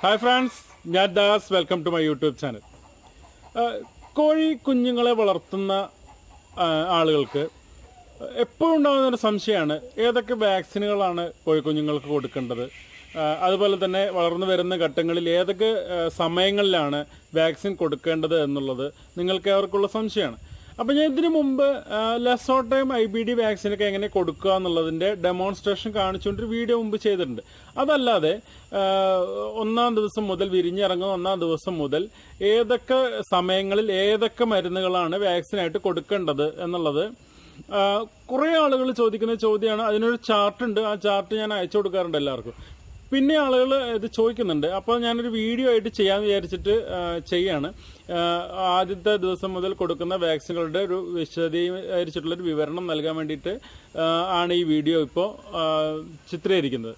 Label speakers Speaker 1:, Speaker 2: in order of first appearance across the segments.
Speaker 1: Hi friends ഞാൻ Das. Welcome to my YouTube channel കോഴി കുഞ്ഞുങ്ങളെ വളർത്തുന്ന ആളുകൾക്ക് എപ്പോഴും ഉണ്ടാകുന്ന ഒരു സംശയമാണ് ഏതൊക്കെ വാക്സിനുകളാണ് കോഴി കുഞ്ഞുങ്ങൾക്ക് കൊടുക്കേണ്ടത്? അതുപോലെ തന്നെ വളർന്നു വരുന്ന ഘട്ടങ്ങളിൽ ഏതൊക്കെ സമയങ്ങളിലാണ് വാക്സിൻ കൊടുക്കേണ്ടത് എന്നുള്ളത് നിങ്ങൾക്ക് അവർക്കുള്ള സംശയമാണ്. അപ്പോൾ ഞാൻ ഇതിനു മുമ്പ് ലെസോട്ടയും ഐ ബി ഡി വാക്സിനൊക്കെ എങ്ങനെ കൊടുക്കുക എന്നുള്ളതിന്റെ ഡെമോൺസ്ട്രേഷൻ കാണിച്ചുകൊണ്ടൊരു വീഡിയോ മുമ്പ് ചെയ്തിട്ടുണ്ട്. അതല്ലാതെ ഒന്നാം ദിവസം മുതൽ വിരിഞ്ഞിറങ്ങുന്ന ഒന്നാം ദിവസം മുതൽ ഏതൊക്കെ സമയങ്ങളിൽ ഏതൊക്കെ മരുന്നുകളാണ് വാക്സിനായിട്ട് കൊടുക്കേണ്ടത് എന്നുള്ളത് കുറേ ആളുകൾ ചോദിക്കുന്ന ചോദ്യമാണ്. അതിനൊരു ചാർട്ട് ഉണ്ട് ആ ചാർട്ട് ഞാൻ അയച്ചു കൊടുക്കാറുണ്ട് എല്ലാവർക്കും. പിന്നെ ആളുകൾ ഇത് ചോദിക്കുന്നുണ്ട്. അപ്പോൾ ഞാനൊരു വീഡിയോ ആയിട്ട് ചെയ്യാമെന്ന് വിചാരിച്ചിട്ട് ചെയ്യാണ്. ആദ്യത്തെ ദിവസം മുതൽ കൊടുക്കുന്ന വാക്സിനുകളുടെ ഒരു വിശദീകരിച്ചിട്ടുള്ള ഒരു വിവരണം നൽകാൻ വേണ്ടിയിട്ട് ആണ് ഈ വീഡിയോ ഇപ്പോൾ ചിത്രീകരിക്കുന്നത്.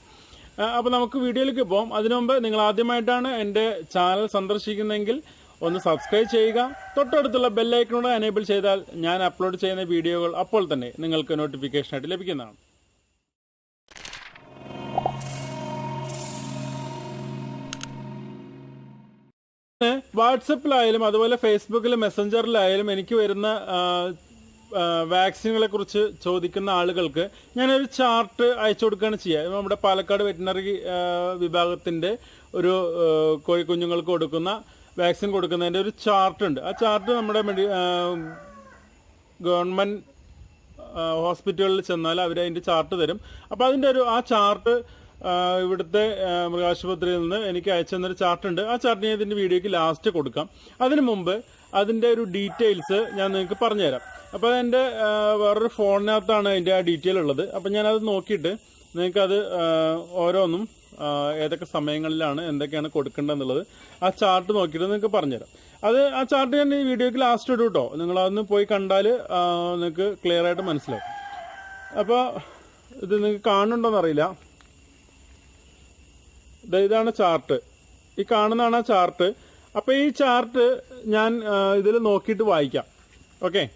Speaker 1: അപ്പോൾ നമുക്ക് വീഡിയോയിലേക്ക് പോകാം അതിനു മുമ്പ് നിങ്ങൾ ആദ്യമായിട്ടാണ് എന്റെ ചാനൽ സന്ദർശിക്കുന്നതെങ്കിൽ ഒന്ന് സബ്സ്ക്രൈബ് ചെയ്യുക. തൊട്ടടുത്തുള്ള ബെല്ലൈക്കനോട് എനേബിൾ ചെയ്താൽ ഞാൻ അപ്ലോഡ് ചെയ്യുന്ന വീഡിയോകൾ അപ്പോൾ തന്നെ നിങ്ങൾക്ക് നോട്ടിഫിക്കേഷനായിട്ട് ലഭിക്കുന്നതാണ്. വാട്സപ്പിലായാലും അതുപോലെ ഫേസ്ബുക്കിലും മെസ്സഞ്ചറിലായാലും എനിക്ക് വരുന്ന വാക്സിനുകളെ കുറിച്ച് ചോദിക്കുന്ന ആളുകൾക്ക് ഞാനൊരു ചാർട്ട് അയച്ചു കൊടുക്കുകയാണ് ചെയ്യുക. നമ്മുടെ പാലക്കാട് വെറ്റിനറി വിഭാഗത്തിന്റെ ഒരു കോഴിക്കുഞ്ഞുങ്ങൾക്ക് കൊടുക്കുന്ന വാക്സിൻ കൊടുക്കുന്നതിന്റെ ഒരു ചാർട്ട് ഉണ്ട് ആ ചാർട്ട് നമ്മുടെ മെഡി ഗവൺമെന്റ് ഹോസ്പിറ്റലുകളിൽ ചെന്നാൽ അവർ അതിന്റെ ചാർട്ട് തരും. അപ്പോൾ അതിന്റെ ഒരു ആ ചാർട്ട് ഇവിടുത്തെ മൃഗാശുപത്രിയിൽ നിന്ന് എനിക്ക് അയച്ചു തന്നൊരു ചാർട്ട് ഉണ്ട് ആ ചാർട്ട് ഞാൻ ഇതിന്റെ വീഡിയോക്ക് ലാസ്റ്റ് കൊടുക്കാം. അതിനു മുമ്പ് അതിന്റെ ഒരു ഡീറ്റെയിൽസ് ഞാൻ നിങ്ങൾക്ക് പറഞ്ഞുതരാം. അപ്പോൾ അതെന്റെ വേറൊരു ഫോണിനകത്താണ് അതിന്റെ ആ ഡീറ്റെയിൽ ഉള്ളത്. അപ്പോൾ ഞാനത് നോക്കിയിട്ട് നിങ്ങൾക്കത് ഓരോന്നും ഏതൊക്കെ സമയങ്ങളിലാണ് എന്തൊക്കെയാണ് കൊടുക്കേണ്ടതെന്നുള്ളത് ആ ചാർട്ട് നോക്കിയിട്ട് നിങ്ങൾക്ക് പറഞ്ഞുതരാം. അത് ആ ചാർട്ട് ഞാൻ ഈ വീഡിയോക്ക് ലാസ്റ്റ് ഇടും കേട്ടോ നിങ്ങൾ അതൊന്ന് പോയി കണ്ടാൽ നിങ്ങൾക്ക് ക്ലിയർ ആയിട്ട് മനസ്സിലാവും. അപ്പോൾ ഇത് നിങ്ങൾക്ക് ദേ ഇതാണ് ചാർട്ട്. ഈ കാണുന്നതാണ് ആ ചാർട്ട്. അപ്പോൾ ഈ ചാർട്ട് ഞാൻ ഇതിൽ നോക്കിയിട്ട് വായിക്കാം. ഓക്കെ?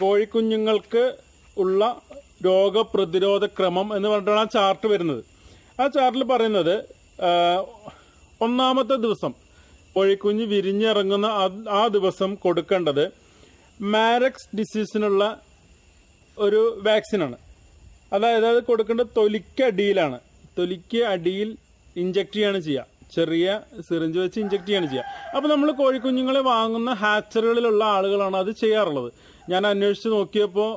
Speaker 1: കോഴിക്കുഞ്ഞുങ്ങൾക്ക് ഉള്ള രോഗപ്രതിരോധ ക്രമം എന്ന് പറഞ്ഞിട്ടാണ് ആ ചാർട്ട് വരുന്നത്. ആ ചാർട്ടിൽ പറയുന്നത് ഒന്നാമത്തെ ദിവസം കോഴിക്കുഞ്ഞ് വിരിഞ്ഞിറങ്ങുന്ന ആ- ദിവസം കൊടുക്കേണ്ടത് മാരക്സ് ഡിസീസിനുള്ള ഒരു വാക്സിനാണ്. അതായത് അത് കൊടുക്കേണ്ടത് തൊലിക്ക് അടിയിലാണ് തൊലിക്ക് അടിയിൽ ഇഞ്ചക്ട് ചെയ്യാണ് ചെയ്യുക ചെറിയ സിറിഞ്ച് വെച്ച് ഇഞ്ചക്ട് ചെയ്യാണ് ചെയ്യുക അപ്പോൾ നമ്മൾ കോഴിക്കുഞ്ഞുങ്ങളെ വാങ്ങുന്ന ഹാച്ചറികളിലുള്ള ആളുകളാണ് അത് ചെയ്യാറുള്ളത്. ഞാൻ അന്വേഷിച്ച് നോക്കിയപ്പോൾ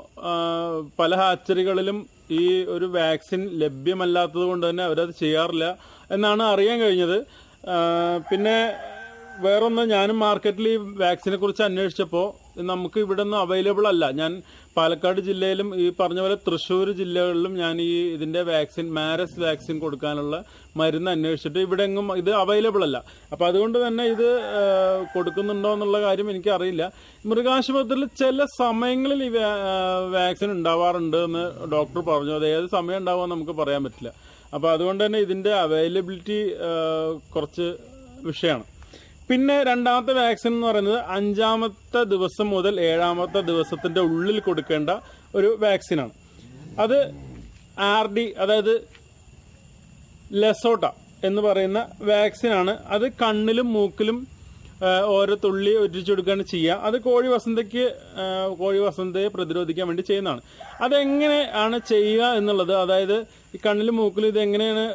Speaker 1: പല ഹാച്ചറികളിലും ഈ ഒരു വാക്സിൻ ലഭ്യമല്ലാത്തത് കൊണ്ട് തന്നെ അവരത് ചെയ്യാറില്ല എന്നാണ് അറിയാൻ കഴിഞ്ഞത്. പിന്നെ വേറൊന്ന് ഞാനും മാർക്കറ്റിൽ ഈ വാക്സിനെ കുറിച്ച് അന്വേഷിച്ചപ്പോൾ നമുക്ക് ഇവിടെ ഒന്നും അവൈലബിൾ അല്ല. ഞാൻ പാലക്കാട് ജില്ലയിലും ഈ പറഞ്ഞ പോലെ തൃശ്ശൂർ ജില്ലകളിലും ഞാൻ ഈ ഇതിന്റെ വാക്സിൻ മാരസ് വാക്സിൻ കൊടുക്കാനുള്ള മരുന്ന് അന്വേഷിച്ചിട്ട് ഇവിടെ എങ്ങും ഇത് അവൈലബിൾ അല്ല. അപ്പൊ അതുകൊണ്ട് തന്നെ ഇത് കൊടുക്കുന്നുണ്ടോ എന്നുള്ള കാര്യം എനിക്ക് അറിയില്ല മൃഗാശുപത്രിയിൽ ചില സമയങ്ങളിൽ ഈ വാക്സിൻ ഉണ്ടാവാറുണ്ട് എന്ന് ഡോക്ടർ പറഞ്ഞു. അത് ഏത് സമയം ഉണ്ടാവുമെന്ന് നമുക്ക് പറയാൻ പറ്റില്ല. അപ്പൊ അതുകൊണ്ട് തന്നെ ഇതിന്റെ അവൈലബിലിറ്റി കുറച്ച് വിഷയമാണ്. പിന്നെ രണ്ടാമത്തെ വാക്സിൻ എന്ന് പറയുന്നത് അഞ്ചാമത്തെ ദിവസം മുതൽ ഏഴാമത്തെ ദിവസത്തിന്റെ ഉള്ളിൽ കൊടുക്കേണ്ട ഒരു വാക്സിനാണ് അത് ആർ ഡി അതായത് ലെസോട്ട എന്ന് പറയുന്ന വാക്സിനാണ് അത് കണ്ണിലും മൂക്കിലും ഓരോ തുള്ളി ഒറ്റിച്ചു കൊടുക്കുകയാണ് ചെയ്യുക. അത് കോഴി വസന്തയ്ക്ക് കോഴി വസന്തയെ പ്രതിരോധിക്കാൻ വേണ്ടി ചെയ്യുന്നതാണ്. അതെങ്ങനെ ആണ് ചെയ്യുക എന്നുള്ളത് അതായത് ഈ കണ്ണിൽ മൂക്കിൽ ഇത് എങ്ങനെയാണ്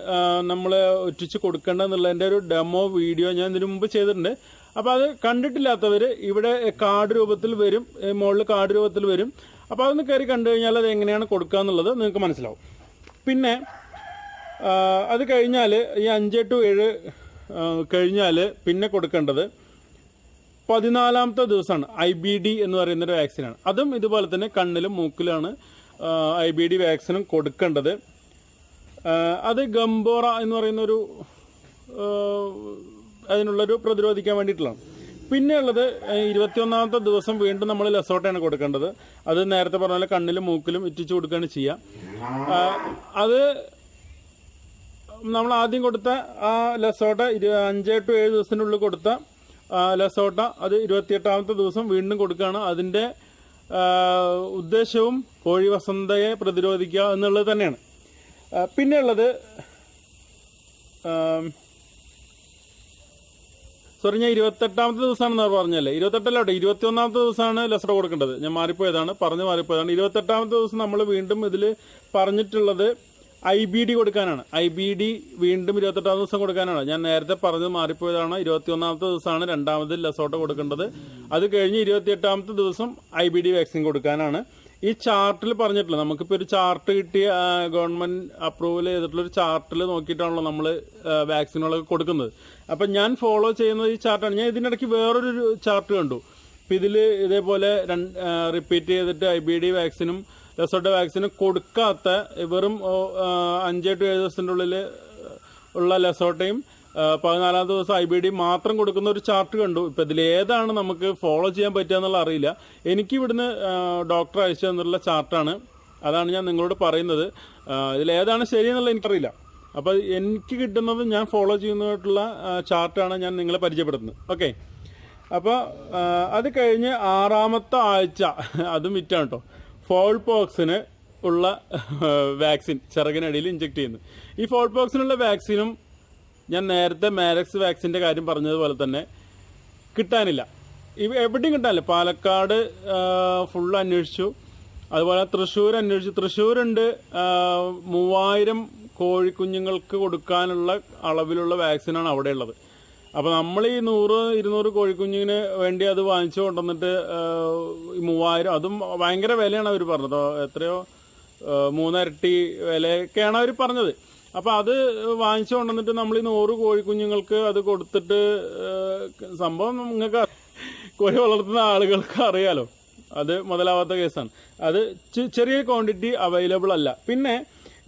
Speaker 1: നമ്മൾ ഒറ്റിച്ച് കൊടുക്കേണ്ടതെന്നുള്ളതിന്റെ ഒരു ഡെമോ വീഡിയോ ഞാൻ ഇതിനു മുമ്പ് ചെയ്തിട്ടുണ്ട്. അപ്പോൾ അത് കണ്ടിട്ടില്ലാത്തവർ ഇവിടെ കാർഡ് രൂപത്തിൽ വരും മുകളിൽ കാർഡ് രൂപത്തിൽ വരും. അപ്പോൾ അതൊന്ന് കയറി കണ്ടു കഴിഞ്ഞാൽ അത് എങ്ങനെയാണ് കൊടുക്കുക എന്നുള്ളത് നിങ്ങൾക്ക് മനസ്സിലാവും. പിന്നെ അത് കഴിഞ്ഞാൽ ഈ അഞ്ച് ടു ഏഴ് കഴിഞ്ഞാൽ പിന്നെ കൊടുക്കേണ്ടത് പതിനാലാമത്തെ ദിവസമാണ് ഐ ബി ഡി എന്ന് പറയുന്ന ഒരു വാക്സിനാണ് അതും ഇതുപോലെ തന്നെ കണ്ണിലും മൂക്കിലാണ് ഐ ബി ഡി വാക്സിനും കൊടുക്കേണ്ടത്. അത് ഗംബോറ എന്ന് പറയുന്ന ഒരു അതിനുള്ളൊരു പ്രതിരോധിക്കാൻ വേണ്ടിയിട്ടുള്ളതാണ്. പിന്നെയുള്ളത് ഇരുപത്തിയൊന്നാമത്തെ ദിവസം വീണ്ടും നമ്മൾ ലെസോട്ടയാണ് കൊടുക്കേണ്ടത്. അത് നേരത്തെ പറഞ്ഞ പോലെ കണ്ണിലും മൂക്കിലും ഇറ്റിച്ചു കൊടുക്കുകയാണ് ചെയ്യുക അത് നമ്മൾ ആദ്യം കൊടുത്ത ആ ലസോട്ട ഇരു അഞ്ച് ടു ഏഴ് ദിവസത്തിനുള്ളിൽ കൊടുത്ത ലസോട്ട അത് ഇരുപത്തിയെട്ടാമത്തെ ദിവസം വീണ്ടും കൊടുക്കുകയാണ്. അതിന്റെ ഉദ്ദേശവും കോഴി വസന്തയെ പ്രതിരോധിക്കുക എന്നുള്ളത് തന്നെയാണ്. പിന്നെയുള്ളത് സോറി ഞാൻ ഇരുപത്തെട്ടാമത്തെ ദിവസമാണെന്ന് പറഞ്ഞല്ലേ? ഇരുപത്തെട്ടല്ല കേട്ടോ ഇരുപത്തി ഒന്നാമത്തെ ദിവസമാണ് ലെസർ കൊടുക്കേണ്ടത്. ഞാൻ മാറിപ്പോയതാണ് പറഞ്ഞു മാറിപ്പോയതാണ്. ഇരുപത്തെട്ടാമത്തെ ദിവസം നമ്മൾ വീണ്ടും ഇതിൽ പറഞ്ഞിട്ടുള്ളത് ഐ ബി ഡി കൊടുക്കാനാണ്. ഐ ബി ഡി വീണ്ടും ഇരുപത്തെട്ടാം ദിവസം കൊടുക്കാനാണ്. ഞാൻ നേരത്തെ പറഞ്ഞത് മാറിപ്പോയതാണ്. ഇരുപത്തി ഒന്നാമത്തെ ദിവസമാണ് രണ്ടാമത് ലെസോട്ടോ കൊടുക്കേണ്ടത്. അത് കഴിഞ്ഞ് ഇരുപത്തിയെട്ടാമത്തെ ദിവസം ഐ ബി ഡി വാക്സിൻ കൊടുക്കാനാണ്. ഈ ചാർട്ടിൽ പറഞ്ഞിട്ടില്ല. നമുക്കിപ്പോൾ ഒരു ചാർട്ട് കിട്ടിയ ഗവൺമെന്റ് അപ്രൂവൽ ചെയ്തിട്ടുള്ള ഒരു ചാർട്ടിൽ നോക്കിയിട്ടാണല്ലോ നമ്മൾ വാക്സിനുകളൊക്കെ കൊടുക്കുന്നത്. അപ്പം ഞാൻ ഫോളോ ചെയ്യുന്നത് ഈ ചാർട്ടാണ്. ഞാൻ ഇതിനിടയ്ക്ക് വേറൊരു ചാർട്ട് കണ്ടു. അപ്പം ഇതിൽ ഇതേപോലെ റിപ്പീറ്റ് ചെയ്തിട്ട് ഐ ബി ഡി വാക്സിനും ലെസോട്ട വാക്സിന് കൊടുക്കാത്ത വെറും അഞ്ച് ടു ഏഴ് ദിവസത്തിന്റെ ഉള്ളിൽ ഉള്ള ലെസോട്ടയും പതിനാലാം ദിവസം ഐ ബി ഡി മാത്രം കൊടുക്കുന്ന ഒരു ചാർട്ട് കണ്ടു. ഇപ്പം ഏതാണ് നമുക്ക് ഫോളോ ചെയ്യാൻ പറ്റുക എന്നുള്ള അറിയില്ല. എനിക്ക് ഇവിടുന്ന് ഡോക്ടർ അയച്ചു തന്നിട്ടുള്ള ചാർട്ടാണ്. അതാണ് ഞാൻ നിങ്ങളോട് പറയുന്നത്. ഇതിലേതാണ് ശരിയെന്നുള്ള എനിക്കറിയില്ല. അപ്പോൾ എനിക്ക് കിട്ടുന്നത് ഞാൻ ഫോളോ ചെയ്യുന്നതായിട്ടുള്ള ചാർട്ടാണ് ഞാൻ നിങ്ങളെ പരിചയപ്പെടുത്തുന്നത്. ഓക്കെ. അപ്പോൾ അത് കഴിഞ്ഞ് ആറാമത്തെ ആഴ്ച അതും വിറ്റാണ് കേട്ടോ. ഫോൾ പോക്സിന് ഉള്ള വാക്സിൻ ചിറകിനടിയിൽ ഇഞ്ചെക്ട് ചെയ്യുന്നു. ഈ ഫോൾ പോക്സിനുള്ള വാക്സിനും ഞാൻ നേരത്തെ മാരക്സ് വാക്സിന്റെ കാര്യം പറഞ്ഞതുപോലെ തന്നെ കിട്ടാനില്ല. എവിടെയും കിട്ടാനില്ല. പാലക്കാട് ഫുൾ അന്വേഷിച്ചു. അതുപോലെ തൃശ്ശൂർ അന്വേഷിച്ചു. തൃശ്ശൂരുണ്ട് മൂവായിരം കോഴിക്കുഞ്ഞുങ്ങൾക്ക് കൊടുക്കാനുള്ള അളവിലുള്ള വാക്സിനാണ് അവിടെ ഉള്ളത് അപ്പോൾ നമ്മൾ ഈ നൂറ് ഇരുന്നൂറ് കോഴിക്കുഞ്ഞിന് വേണ്ടി അത് വാങ്ങിച്ചു കൊണ്ടുവന്നിട്ട് മൂവായിരം അതും ഭയങ്കര വിലയാണ് അവർ പറഞ്ഞത്. എത്രയോ മൂന്നരട്ടി വിലയൊക്കെയാണ് അവർ പറഞ്ഞത്. അപ്പോൾ അത് വാങ്ങിച്ചു കൊണ്ടുവന്നിട്ട് നമ്മൾ ഈ നൂറ് കോഴിക്കുഞ്ഞുങ്ങൾക്ക് അത് കൊടുത്തിട്ട് സംഭവം നിങ്ങൾക്ക് കോഴി വളർത്തുന്ന ആളുകൾക്ക് അറിയാലോ. അത് മുതലാവാത്ത കേസാണ്. അത് ചെറിയ ക്വാണ്ടിറ്റി അവൈലബിൾ അല്ല. പിന്നെ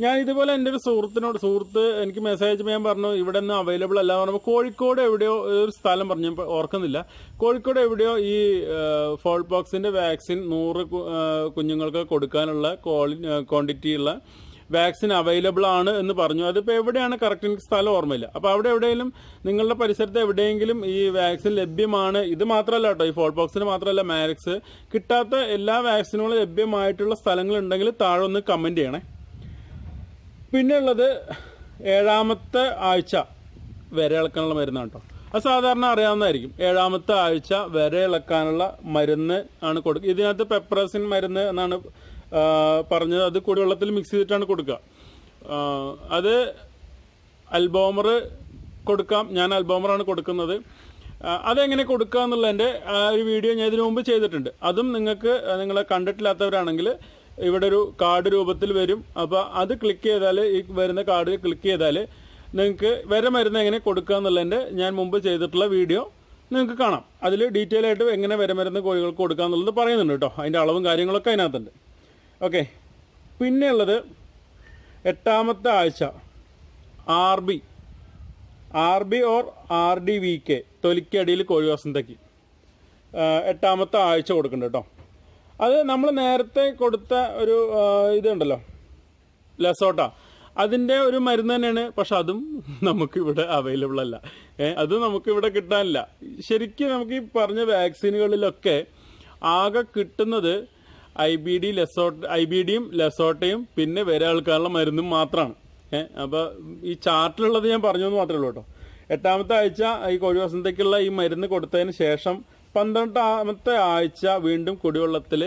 Speaker 1: ഞാൻ ഇതുപോലെ എന്റെ ഒരു സുഹൃത്തിനോട് സുഹൃത്ത് എനിക്ക് മെസ്സേജ് ഞാൻ പറഞ്ഞു ഇവിടെ നിന്ന് അവൈലബിൾ അല്ല പറഞ്ഞപ്പോൾ കോഴിക്കോട് എവിടെയോ ഒരു സ്ഥലം പറഞ്ഞു. ഓർക്കുന്നില്ല. കോഴിക്കോട് എവിടെയോ ഈ ഫോൾ ബോക്സിന്റെ വാക്സിൻ നൂറ് കുഞ്ഞുങ്ങൾക്ക് കൊടുക്കാനുള്ള ക്വാണ്ടിറ്റി ഉള്ള വാക്സിൻ അവൈലബിൾ ആണ് എന്ന് പറഞ്ഞു. അതിപ്പോൾ എവിടെയാണ് കറക്റ്റ് എനിക്ക് സ്ഥലം ഓർമ്മയില്ല. അപ്പോൾ അവിടെ എവിടെയെങ്കിലും നിങ്ങളുടെ പരിസരത്ത് എവിടെയെങ്കിലും ഈ വാക്സിൻ ലഭ്യമാണ്. ഇത് മാത്രമല്ല കേട്ടോ ഈ ഫോൾ പോക്സിന് മാത്രമല്ല മാരക്സ് കിട്ടാത്ത എല്ലാ വാക്സിനുകളും ലഭ്യമായിട്ടുള്ള സ്ഥലങ്ങളുണ്ടെങ്കിൽ താഴെ ഒന്ന് കമന്റ് ചെയ്യണേ. പിന്നെ ഉള്ളത് ഏഴാമത്തെ ആഴ്ച വരെ ഇളക്കാനുള്ള മരുന്നാണ് കേട്ടോ അത് സാധാരണ അറിയാവുന്നതായിരിക്കും. ഏഴാമത്തെ ആഴ്ച വരെ ഇളക്കാനുള്ള മരുന്ന് ആണ് കൊടുക്കുക ഇതിനകത്ത് പെപ്രസിൻ മരുന്ന് എന്നാണ് പറഞ്ഞത്. അത് കുടിവെള്ളത്തിൽ മിക്സ് ചെയ്തിട്ടാണ് കൊടുക്കുക. അത് അൽബോമർ കൊടുക്കാം. ഞാൻ അൽബോമറാണ് കൊടുക്കുന്നത്. അതെങ്ങനെ കൊടുക്കുക എന്നുള്ളതിന്റെ ആ ഒരു വീഡിയോ ഞാൻ ഇതിനു മുമ്പ് ചെയ്തിട്ടുണ്ട്. അതും നിങ്ങൾക്ക് നിങ്ങളെ കണ്ടിട്ടില്ലാത്തവരാണെങ്കിൽ ഇവിടെ ഒരു കാർഡ് രൂപത്തിൽ വരും. അപ്പോൾ അത് ക്ലിക്ക് ചെയ്താൽ ഈ വരുന്ന കാർഡ് ക്ലിക്ക് ചെയ്താൽ നിങ്ങൾക്ക് വരെ മരുന്ന് എങ്ങനെ കൊടുക്കുക എന്നുള്ളതിന്റെ ഞാൻ മുമ്പ് ചെയ്തിട്ടുള്ള വീഡിയോ നിങ്ങൾക്ക് കാണാം. അതിൽ ഡീറ്റെയിൽ ആയിട്ട് എങ്ങനെ വരെ മരുന്ന് കോഴികൾക്ക് കൊടുക്കുക എന്നുള്ളത് പറയുന്നുണ്ട് കേട്ടോ. അതിന്റെ അളവും കാര്യങ്ങളൊക്കെ അതിനകത്തുണ്ട്. ഓക്കെ പിന്നെയുള്ളത് എട്ടാമത്തെ ആഴ്ച R B. R B or R D V K തൊലിക്കടിയിൽ കോഴി വസന്തയ്ക്ക് എട്ടാമത്തെ ആഴ്ച കൊടുക്കുന്നുണ്ട് കേട്ടോ. അത് നമ്മൾ നേരത്തെ കൊടുത്ത ഒരു ഇതുണ്ടല്ലോ. ലസോട്ട അതിന്റെ ഒരു മരുന്ന് തന്നെയാണ്. പക്ഷെ അതും നമുക്കിവിടെ അവൈലബിൾ അല്ല. അത് നമുക്കിവിടെ കിട്ടാനില്ല. ശരിക്കും നമുക്ക് ഈ പറഞ്ഞ വാക്സിനുകളിലൊക്കെ ആകെ കിട്ടുന്നത് I B D LaSota I B ഡിയും ലെസോട്ടയും പിന്നെ വേറെ ആൾക്കാരുടെ മരുന്നും മാത്രമാണ് ഏഹ് അപ്പോൾ ഈ ചാർട്ടിലുള്ളത് ഞാൻ പറഞ്ഞു എന്ന് മാത്രമേ ഉള്ളൂ കേട്ടോ. എട്ടാമത്തെ ആഴ്ച ഈ കോഴി വസന്തയ്ക്കുള്ള ഈ മരുന്ന് കൊടുത്തതിന് ശേഷം പന്ത്രണ്ടാമത്തെ ആഴ്ച വീണ്ടും കുടിവെള്ളത്തിൽ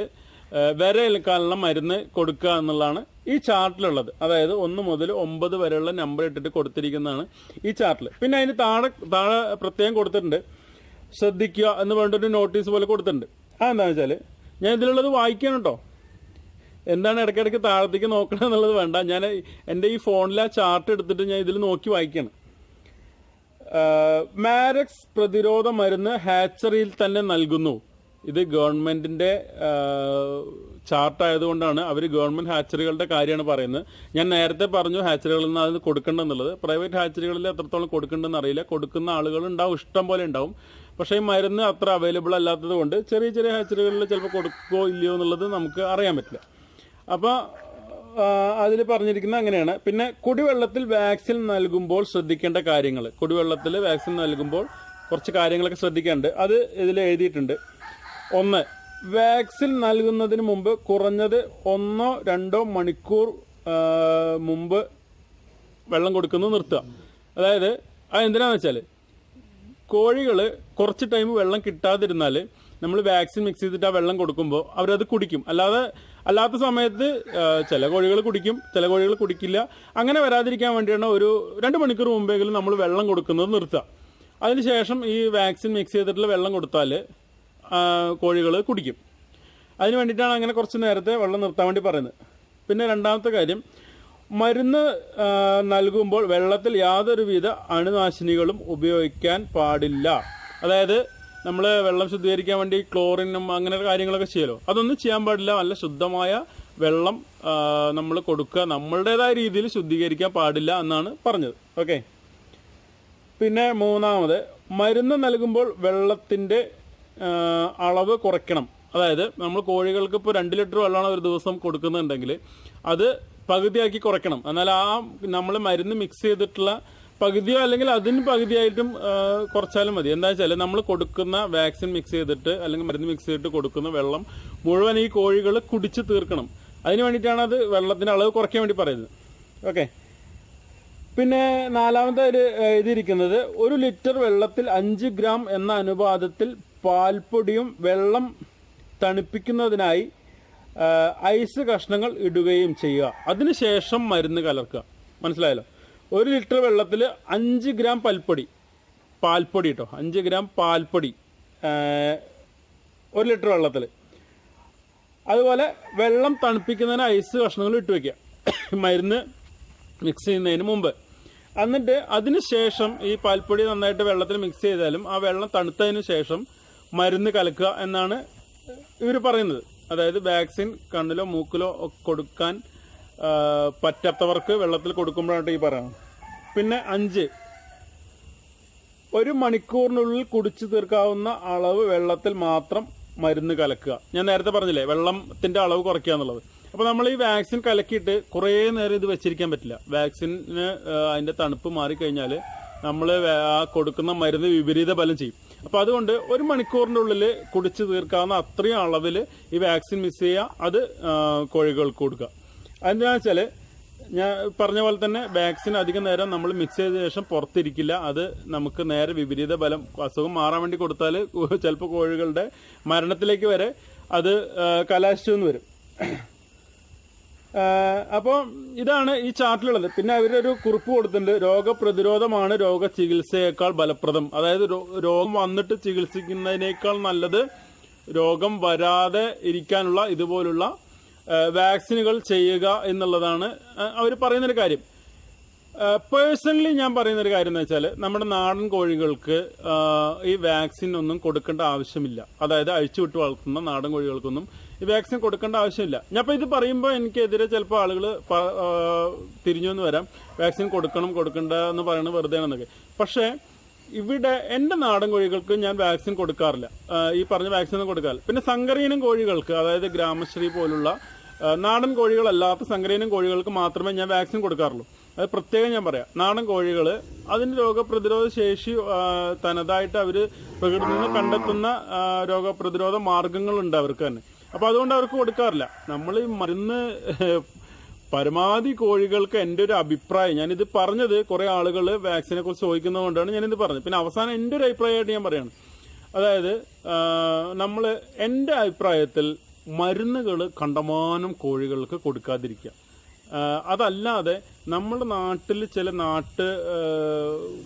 Speaker 1: വരെ ഏൽക്കാനുള്ള മരുന്ന് കൊടുക്കുക എന്നുള്ളതാണ് ഈ ചാർട്ടിലുള്ളത്. അതായത് ഒന്ന് മുതൽ ഒമ്പത് വരെയുള്ള നമ്പർ ഇട്ടിട്ട് കൊടുത്തിരിക്കുന്നതാണ് ഈ ചാർട്ടിൽ പിന്നെ അതിന് താഴെ താഴെ പ്രത്യേകം കൊടുത്തിട്ടുണ്ട്. ശ്രദ്ധിക്കുക എന്ന് പറഞ്ഞിട്ടൊരു നോട്ടീസ് പോലെ കൊടുത്തിട്ടുണ്ട്. അതെന്താണെന്ന് വെച്ചാൽ ഞാൻ ഇതിലുള്ളത് വായിക്കണം കേട്ടോ. എന്താണ് ഇടയ്ക്കിടയ്ക്ക് താഴത്തേക്ക് നോക്കണം എന്നുള്ളത് വേണ്ട. ഞാൻ എന്റെ ഈ ഫോണിലെ ആ ചാർട്ട് എടുത്തിട്ട് ഞാൻ ഇതിൽ നോക്കി വായിക്കണം. മാരക്സ് പ്രതിരോധ മരുന്ന് ഹാച്ചറിയിൽ തന്നെ നൽകുന്നു. ഇത് ഗവൺമെന്റിന്റെ ചാർട്ടായതുകൊണ്ടാണ് അവർ ഗവൺമെന്റ് ഹാച്ചറികളുടെ കാര്യമാണ് പറയുന്നത്. ഞാൻ നേരത്തെ പറഞ്ഞു ഹാച്ചറികളിൽ നിന്ന് അത് കൊടുക്കണ്ടെന്നുള്ളത്. പ്രൈവറ്റ് ഹാച്ചറികളിൽ എത്രത്തോളം കൊടുക്കണ്ടെന്ന് അറിയില്ല. കൊടുക്കുന്ന ആളുകൾ ഉണ്ടാവും ഇഷ്ടം പോലെ ഉണ്ടാവും. പക്ഷേ ഈ മരുന്ന് അത്ര അവൈലബിൾ അല്ലാത്തത് കൊണ്ട് ചെറിയ ചെറിയ ഹാച്ചറികളിൽ ചിലപ്പോൾ കൊടുക്കുകയോ ഇല്ലയോ എന്നുള്ളത് നമുക്ക് അറിയാൻ പറ്റില്ല. അപ്പോൾ അതിൽ പറഞ്ഞിരിക്കുന്നത് അങ്ങനെയാണ്. പിന്നെ കുടിവെള്ളത്തിൽ വാക്സിൻ നൽകുമ്പോൾ ശ്രദ്ധിക്കേണ്ട കാര്യങ്ങൾ. കുടിവെള്ളത്തിൽ വാക്സിൻ നൽകുമ്പോൾ കുറച്ച് കാര്യങ്ങളൊക്കെ ശ്രദ്ധിക്കാനുണ്ട്. അത് ഇതിൽ എഴുതിയിട്ടുണ്ട്. ഒന്ന് വാക്സിൻ നൽകുന്നതിന് മുമ്പ് കുറഞ്ഞത് ഒന്നോ രണ്ടോ മണിക്കൂർ മുമ്പ് വെള്ളം കൊടുക്കുന്നത് നിർത്തുക. അതായത് അത് എന്തിനാന്ന് വെച്ചാൽ കോഴികൾ കുറച്ച് ടൈം വെള്ളം കിട്ടാതിരുന്നാൽ നമ്മൾ വാക്സിൻ മിക്സ് ചെയ്തിട്ട് ആ വെള്ളം കൊടുക്കുമ്പോൾ അവരത് കുടിക്കും. അല്ലാതെ അല്ലാത്ത സമയത്ത് ചില കോഴികൾ കുടിക്കും ചില കോഴികൾ കുടിക്കില്ല. അങ്ങനെ വരാതിരിക്കാൻ വേണ്ടിയാണ് ഒരു രണ്ട് മണിക്കൂർ മുമ്പെങ്കിലും നമ്മൾ വെള്ളം കൊടുക്കുന്നത് നിർത്തുക. അതിനുശേഷം ഈ വാക്സിൻ മിക്സ് ചെയ്തിട്ടുള്ള വെള്ളം കൊടുത്താൽ കോഴികൾ കുടിക്കും. അതിന് വേണ്ടിയിട്ടാണ് അങ്ങനെ കുറച്ച് നേരത്തെ വെള്ളം നിർത്താൻ വേണ്ടി പറയുന്നത്. പിന്നെ രണ്ടാമത്തെ കാര്യം മരുന്ന് നൽകുമ്പോൾ വെള്ളത്തിൽ യാതൊരുവിധ അണുനാശിനികളും ഉപയോഗിക്കാൻ പാടില്ല. അതായത് നമ്മൾ വെള്ളം ശുദ്ധീകരിക്കാൻ വേണ്ടി ക്ലോറിനും അങ്ങനെ കാര്യങ്ങളൊക്കെ ചെയ്യലോ അതൊന്നും ചെയ്യാൻ പാടില്ല. നല്ല ശുദ്ധമായ വെള്ളം നമ്മൾ കൊടുക്കുക. നമ്മളുടേതായ രീതിയിൽ ശുദ്ധീകരിക്കാൻ പാടില്ല എന്നാണ് പറഞ്ഞത്. ഓക്കെ? പിന്നെ മൂന്നാമത് മരുന്ന് നൽകുമ്പോൾ വെള്ളത്തിന്റെ അളവ് കുറയ്ക്കണം. അതായത് നമ്മൾ കോഴികൾക്ക് ഇപ്പോൾ രണ്ട് ലിറ്റർ വെള്ളമാണ് ഒരു ദിവസം കൊടുക്കുന്നുണ്ടെങ്കിൽ അത് പകുതിയാക്കി കുറയ്ക്കണം. എന്നാൽ ആ നമ്മൾ മരുന്ന് മിക്സ് ചെയ്തിട്ടുള്ള പകുതിയോ അല്ലെങ്കിൽ അതിന് പകുതിയായിട്ടും കുറച്ചാലും മതി. എന്താ വെച്ചാൽ നമ്മൾ കൊടുക്കുന്ന വാക്സിൻ മിക്സ് ചെയ്തിട്ട് അല്ലെങ്കിൽ മരുന്ന് മിക്സ് ചെയ്തിട്ട് കൊടുക്കുന്ന വെള്ളം മുഴുവൻ ഈ കോഴികൾ കുടിച്ച് തീർക്കണം. അതിന് വേണ്ടിയിട്ടാണ് അത് വെള്ളത്തിന്റെ അളവ് കുറയ്ക്കാൻ വേണ്ടി പറയുന്നത്. ഓക്കെ. പിന്നെ നാലാമത്തെ ഒരു ഇതിരിക്കുന്നത് ഒരു ലിറ്റർ വെള്ളത്തിൽ അഞ്ച് ഗ്രാം എന്ന അനുപാതത്തിൽ പാൽപ്പൊടിയും വെള്ളം തണുപ്പിക്കുന്നതിനായി ഐസ് കഷ്ണങ്ങൾ ഇടുകയും ചെയ്യുക. അതിനുശേഷം മരുന്ന് കലർക്കുക. മനസ്സിലായല്ലോ? ഒരു ലിറ്റർ വെള്ളത്തിൽ അഞ്ച് ഗ്രാം പൽപ്പൊടി. പാൽപ്പൊടി കേട്ടോ അഞ്ച് ഗ്രാം പാൽപ്പൊടി ഒരു ലിറ്റർ വെള്ളത്തിൽ അതുപോലെ വെള്ളം തണുപ്പിക്കുന്നതിന് ഐസ് കഷ്ണങ്ങൾ ഇട്ട് വെക്കുക. മരുന്ന് മിക്സ് ചെയ്യുന്നതിന് മുമ്പ്. എന്നിട്ട് അതിന് ശേഷം ഈ പാൽപ്പൊടി നന്നായിട്ട് വെള്ളത്തിൽ മിക്സ് ചെയ്താലും ആ വെള്ളം തണുത്തതിന് ശേഷം മരുന്ന് കലക്കുക എന്നാണ് ഇവർ പറയുന്നത്. അതായത് വാക്സിൻ കണ്ണിലോ മൂക്കിലോ കൊടുക്കാൻ പറ്റാത്തവർക്ക് വെള്ളത്തിൽ കൊടുക്കുമ്പോഴാണ് ഈ പറയുന്നത്. പിന്നെ അഞ്ച് ഒരു മണിക്കൂറിനുള്ളിൽ കുടിച്ചു തീർക്കാവുന്ന അളവ് വെള്ളത്തിൽ മാത്രം മരുന്ന് കലക്കുക. ഞാൻ നേരത്തെ പറഞ്ഞില്ലേ വെള്ളത്തിന്റെ അളവ് കുറയ്ക്കുക എന്നുള്ളത്. അപ്പോൾ നമ്മൾ ഈ വാക്സിൻ കലക്കിയിട്ട് കുറേ നേരം ഇത് വെച്ചിരിക്കാൻ പറ്റില്ല. വാക്സിന് അതിന്റെ തണുപ്പ് മാറിക്കഴിഞ്ഞാൽ നമ്മൾ ആ കൊടുക്കുന്ന മരുന്ന് വിപരീത ഫലം ചെയ്യും. അപ്പോൾ അതുകൊണ്ട് ഒരു മണിക്കൂറിന്റെ ഉള്ളിൽ കുടിച്ചു തീർക്കാവുന്ന അത്രയും അളവിൽ ഈ വാക്സിൻ മിസ് ചെയ്യുക. അത് കോഴികൾക്ക് കൊടുക്കുക. അതെന്താണെന്ന് വെച്ചാൽ ഞാൻ പറഞ്ഞ പോലെ തന്നെ വാക്സിൻ അധികം നേരം നമ്മൾ മിക്സ് ചെയ്ത ശേഷം പുറത്തിരിക്കില്ല. അത് നമുക്ക് നേരെ വിപരീത ബലം അസുഖം മാറാൻ വേണ്ടി കൊടുത്താൽ ചിലപ്പോൾ കോഴികളുടെ മരണത്തിലേക്ക് വരെ അത് കലാശിച്ചു എന്ന് വരും. അപ്പോൾ ഇതാണ് ഈ ചാർട്ടിലുള്ളത്. പിന്നെ അവരൊരു കുറിപ്പ് കൊടുത്തിട്ടുണ്ട്. രോഗപ്രതിരോധമാണ് രോഗ ചികിത്സയേക്കാൾ ഫലപ്രദം. അതായത് രോഗം വന്നിട്ട് ചികിത്സിക്കുന്നതിനേക്കാൾ നല്ലത് രോഗം വരാതെ ഇരിക്കാനുള്ള ഇതുപോലുള്ള വാക്സിനുകൾ ചെയ്യുക എന്നുള്ളതാണ്. അവർ പറയുന്നൊരു കാര്യം. പേഴ്സണലി ഞാൻ പറയുന്നൊരു കാര്യം എന്ന് വെച്ചാൽ നമ്മുടെ നാടൻ കോഴികൾക്ക് ഈ വാക്സിൻ ഒന്നും കൊടുക്കേണ്ട ആവശ്യമില്ല. അതായത് അഴിച്ചുവിട്ട് വളർത്തുന്ന നാടൻ കോഴികൾക്കൊന്നും ഈ വാക്സിൻ കൊടുക്കേണ്ട ആവശ്യമില്ല. ഞാൻ ഇപ്പോൾ ഇത് പറയുമ്പോൾ എനിക്കെതിരെ ചിലപ്പോൾ ആളുകൾ തിരിഞ്ഞു എന്ന് വരാം. വാക്സിൻ കൊടുക്കണം കൊടുക്കണ്ട എന്ന് പറയുന്നത് വെറുതെ ആണെന്നൊക്കെ പക്ഷേ ഇവിടെ എന്റെ നാടൻ കോഴികൾക്ക് ഞാൻ വാക്സിൻ കൊടുക്കാറില്ല. ഈ പറഞ്ഞ വാക്സിൻ ഒന്നും കൊടുക്കാറില്ല. പിന്നെ സങ്കരീനം കോഴികൾക്ക് അതായത് ഗ്രാമശ്രീ പോലുള്ള നാടൻ കോഴികളല്ലാത്ത സങ്കരീനം കോഴികൾക്ക് മാത്രമേ ഞാൻ വാക്സിൻ കൊടുക്കാറുള്ളൂ. അത് പ്രത്യേകം ഞാൻ പറയാം. നാടൻ കോഴികൾ അതിന് രോഗപ്രതിരോധ ശേഷി തനതായിട്ട് അവർ പ്രകൃതിയിൽ കണ്ടെത്തുന്ന രോഗപ്രതിരോധ മാർഗങ്ങളുണ്ട് അവർക്ക് തന്നെ. അപ്പോൾ അതുകൊണ്ട് അവർക്ക് കൊടുക്കാറില്ല. നമ്മൾ ഈ മരുന്ന് പരമാവധി കോഴികൾക്ക് എന്റെ ഒരു അഭിപ്രായം. ഞാനിത് പറഞ്ഞത് കുറേ ആളുകൾ വാക്സിനെ കുറിച്ച് ചോദിക്കുന്നതുകൊണ്ടാണ് ഞാനിത് പറഞ്ഞത്. പിന്നെ അവസാനം എന്റെ ഒരു അഭിപ്രായമായിട്ട് ഞാൻ പറയുകയാണ് അതായത് നമ്മൾ എന്റെ അഭിപ്രായത്തിൽ മരുന്നുകൾ കണ്ടമാനം കോഴികൾക്ക് കൊടുക്കാതിരിക്കുക. അതല്ലാതെ നമ്മുടെ നാട്ടിൽ ചില നാട്ട്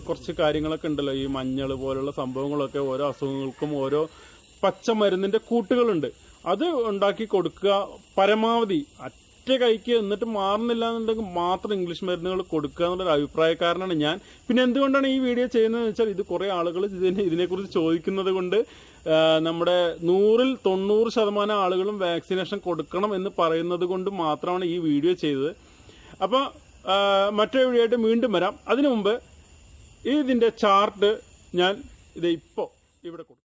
Speaker 1: കുറച്ച് കാര്യങ്ങളൊക്കെ ഉണ്ടല്ലോ ഈ മഞ്ഞൾ പോലുള്ള സംഭവങ്ങളൊക്കെ ഓരോ അസുഖങ്ങൾക്കും ഓരോ പച്ചമരുന്നിന്റെ കൂട്ടുകളുണ്ട്. അത് ഉണ്ടാക്കി കൊടുക്കുക പരമാവധി. ഒറ്റ കൈക്ക് എന്നിട്ട് മാറുന്നില്ല എന്നുണ്ടെങ്കിൽ മാത്രം ഇംഗ്ലീഷ് മരുന്നുകൾ കൊടുക്കുക എന്നുള്ളൊരു അഭിപ്രായക്കാരനാണ് ഞാൻ. പിന്നെ എന്തുകൊണ്ടാണ് ഈ വീഡിയോ ചെയ്യുന്നതെന്ന് വെച്ചാൽ ഇത് കുറേ ആളുകൾ ഇതിനെ ഇതിനെക്കുറിച്ച് ചോദിക്കുന്നത് കൊണ്ട് നമ്മുടെ നൂറിൽ തൊണ്ണൂറ് ശതമാനം ആളുകളും വാക്സിനേഷൻ കൊടുക്കണം എന്ന് പറയുന്നത് കൊണ്ട് മാത്രമാണ് ഈ വീഡിയോ ചെയ്തത്. അപ്പോൾ മറ്റൊരു വീഡിയോ വീണ്ടും വരാം. അതിനു മുമ്പ് ഇതിന്റെ ചാർട്ട് ഞാൻ ഇത് ഇപ്പോൾ ഇവിടെ കൊടുക്കും